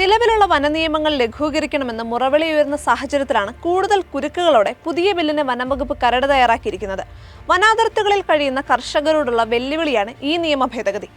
നിലവിലുള്ള വനനിയമങ്ങൾ ലഘൂകരിക്കണമെന്ന് മുറവിളി ഉയർന്ന സാഹചര്യത്തിലാണ് കൂടുതൽ കുരുക്കുകളോടെ പുതിയ ബില്ലിന് വനംവകുപ്പ് കരട് തയ്യാറാക്കിയിരിക്കുന്നത്. വനാതിർത്തികളിൽ കഴിയുന്ന കർഷകരോടുള്ള വെല്ലുവിളിയാണ് ഈ നിയമ ഭേദഗതി.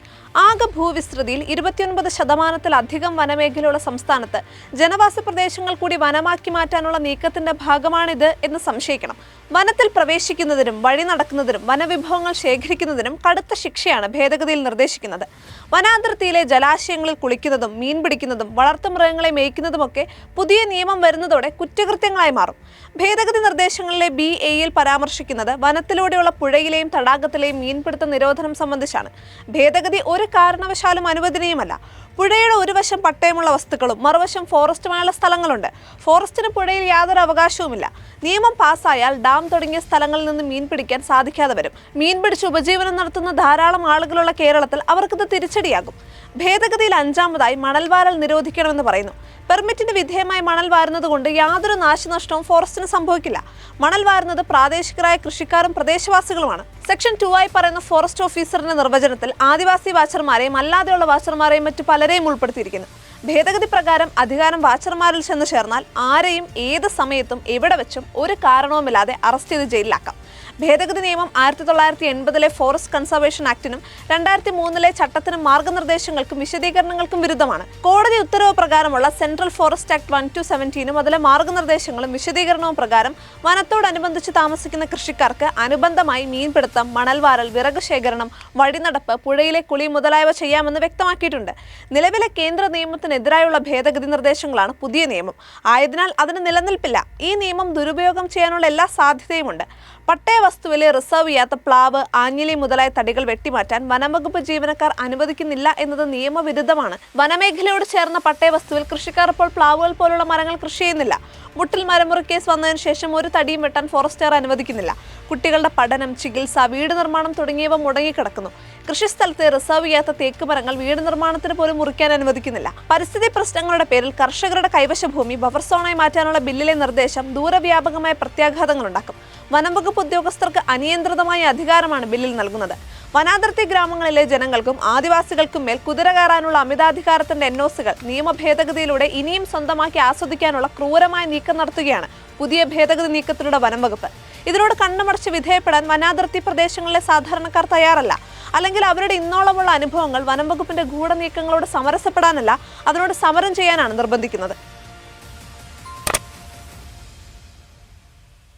ആകെ ഭൂവിസ്തൃതിയിൽ ഇരുപത്തിയൊൻപത് ശതമാനത്തിലധികം വനമേഖലയുള്ള സംസ്ഥാനത്ത് ജനവാസ പ്രദേശങ്ങൾ കൂടി വനമാക്കി മാറ്റാനുള്ള നീക്കത്തിന്റെ ഭാഗമാണിത് എന്ന് സംശയിക്കണം. വനത്തിൽ പ്രവേശിക്കുന്നതിനും വഴി നടക്കുന്നതിനും വനവിഭവങ്ങൾ ശേഖരിക്കുന്നതിനും കടുത്ത ശിക്ഷയാണ് ഭേദഗതിയിൽ നിർദ്ദേശിക്കുന്നത്. വനാതിർത്തിയിലെ ജലാശയങ്ങളിൽ കുളിക്കുന്നതും മീൻ പിടിക്കുന്നതും വളർത്തുമൃഗങ്ങളെ മേയ്ക്കുന്നതുമൊക്കെ പുതിയ നിയമം വരുന്നതോടെ കുറ്റകൃത്യങ്ങളായി മാറും. ഭേദഗതി നിർദ്ദേശങ്ങളിലെ ബി എയിൽ പരാമർശിക്കുന്നത് വനത്തിലൂടെയുള്ള പുഴയിലെയും തടാകത്തിലെയും മീൻപിടുത്ത നിരോധനം സംബന്ധിച്ചാണ്. ഭേദഗതി ഒരു കാരണവശാലും അനുവദനീയമല്ല. പുഴയുടെ ഒരു വശം പട്ടയമുള്ള വസ്തുക്കളും മറുവശം ഫോറസ്റ്റുമായുള്ള സ്ഥലങ്ങളുണ്ട്. ഫോറസ്റ്റിന് പുഴയിൽ യാതൊരു അവകാശവുമില്ല. നിയമം പാസ്സായാൽ ഡാം തുടങ്ങിയ സ്ഥലങ്ങളിൽ നിന്ന് മീൻ പിടിക്കാൻ സാധിക്കാതെ വരും. മീൻ പിടിച്ച് ഉപജീവനം നടത്തുന്ന ധാരാളം ആളുകളുള്ള കേരളത്തിൽ അവർക്കിത് തിരിച്ചടിയാകും. ഭേദഗതിയിൽ അഞ്ചാമതായി മണൽവാരൽ നിരോധിക്കണമെന്ന് പറയുന്നു. പെർമിറ്റിന് വിധേയമായി മണൽ വാരുന്നത് കൊണ്ട് യാതൊരു നാശനഷ്ടവും ഫോറസ്റ്റിന് സംഭവിക്കില്ല. മണൽ വാരുന്നത് പ്രാദേശികരായ കൃഷിക്കാരും പ്രദേശവാസികളുമാണ്. സെക്ഷൻ ടു ആയി പറയുന്ന ഫോറസ്റ്റ് ഓഫീസറിന്റെ നിർവചനത്തിൽ ആദിവാസി വാച്ചർമാരെയും അല്ലാതെയുള്ള വാച്ചർമാരെയും മറ്റു പലരെയും ഉൾപ്പെടുത്തിയിരിക്കുന്നു. ഭേദഗതി പ്രകാരം അധികാരം വാച്ചർമാരിൽ ചെന്ന് ചേർന്നാൽ ആരെയും ഏത് സമയത്തും എവിടെ വെച്ചും ഒരു കാരണവുമില്ലാതെ അറസ്റ്റ് ചെയ്ത് ജയിലിലാക്കാം. ഭേദഗതി നിയമം ആയിരത്തി തൊള്ളായിരത്തി എൺപതിലെ ഫോറസ്റ്റ് കൺസർവേഷൻ ആക്ടിനും രണ്ടായിരത്തി മൂന്നിലെ ചട്ടത്തിനും മാർഗനിർദ്ദേശങ്ങൾക്കും വിശദീകരണങ്ങൾക്കും വിരുദ്ധമാണ്. കോടതി ഉത്തരവ് പ്രകാരമുള്ള central forest act one two സെവന്റീനും അതിലെ മാർഗനിർദ്ദേശങ്ങളും വിശദീകരണവും പ്രകാരം വനത്തോടനുബന്ധിച്ച് താമസിക്കുന്ന കൃഷിക്കാർക്ക് അനുബന്ധമായി മീൻപിടുത്തം മണൽവാരൽ വിറക് ശേഖരണം വഴിനടപ്പ് പുഴയിലെ കുളി മുതലായവ ചെയ്യാമെന്ന് വ്യക്തമാക്കിയിട്ടുണ്ട്. നിലവിലെ കേന്ദ്ര നിയമത്തിനെതിരായുള്ള ഭേദഗതി നിർദ്ദേശങ്ങളാണ് പുതിയ നിയമം. ആയതിനാൽ അതിന് നിലനിൽപ്പില്ല. ഈ നിയമം ദുരുപയോഗം ചെയ്യാനുള്ള എല്ലാ സാധ്യതയുമുണ്ട്. പട്ടയ വസ്തുവിലെ റിസർവ് ചെയ്യാത്ത പ്ലാവ് ആഞ്ഞിലി മുതലായ തടികൾ വെട്ടിമാറ്റാൻ വനംവകുപ്പ് ജീവനക്കാർ അനുവദിക്കുന്നില്ല എന്നത് നിയമവിരുദ്ധമാണ്. വനമേഖലയോട് ചേർന്ന പട്ടയ വസ്തുവിൽ കൃഷിക്കാർ ഇപ്പോൾ പ്ലാവുകൾ പോലുള്ള മരങ്ങൾ കൃഷി ചെയ്യുന്നില്ല. മുട്ടിൽ മരമുറി കേസ് വന്നതിന് ശേഷം ഒരു തടിയും വെട്ടാൻ ഫോറസ്റ്റുകാർ അനുവദിക്കുന്നില്ല. കുട്ടികളുടെ പഠനം ചികിത്സ വീട് നിർമ്മാണം തുടങ്ങിയവ മുടങ്ങിക്കിടക്കുന്നു. കൃഷിസ്ഥലത്തെ റിസർവ് ചെയ്യാത്ത തേക്ക് മരങ്ങൾ വീട് നിർമ്മാണത്തിന് പോലും മുറിക്കാൻ അനുവദിക്കുന്നില്ല. പരിസ്ഥിതി പ്രശ്നങ്ങളുടെ പേരിൽ കർഷകരുടെ കൈവശ ഭൂമി ബഫർ മാറ്റാനുള്ള ബില്ലിലെ നിർദ്ദേശം ദൂരവ്യാപകമായ പ്രത്യാഘാതങ്ങൾ ഉണ്ടാക്കും വനംവകുപ്പ് ഉദ്യോഗസ്ഥർക്ക് അനിയന്ത്രിതമായ അധികാരമാണ് ബില്ലിൽ നൽകുന്നത്. വനാതിർത്തി ഗ്രാമങ്ങളിലെ ജനങ്ങൾക്കും ആദിവാസികൾക്കും മേൽ കുതിര കയറാനുള്ള അമിതാധികാരത്തിന്റെ എൻഒസുകൾ നിയമ ഭേദഗതിയിലൂടെ ഇനിയും സ്വന്തമാക്കി ആസ്വദിക്കാനുള്ള ക്രൂരമായ നീക്കം നടത്തുകയാണ് പുതിയ ഭേദഗതി നീക്കത്തിലൂടെ വനംവകുപ്പ് ഇതിനോട് കണ്ണുമടച്ച് വിധേയപ്പെടാൻ വനാതിർത്തി പ്രദേശങ്ങളിലെ സാധാരണക്കാർ തയ്യാറല്ല. അല്ലെങ്കിൽ അവരുടെ ഇന്നോളമുള്ള അനുഭവങ്ങൾ വനംവകുപ്പിന്റെ ഗൂഢനീക്കങ്ങളോട് സമരസപ്പെടാനല്ല അതിനോട് സമരം ചെയ്യാനാണ് നിർബന്ധിക്കുന്നത്.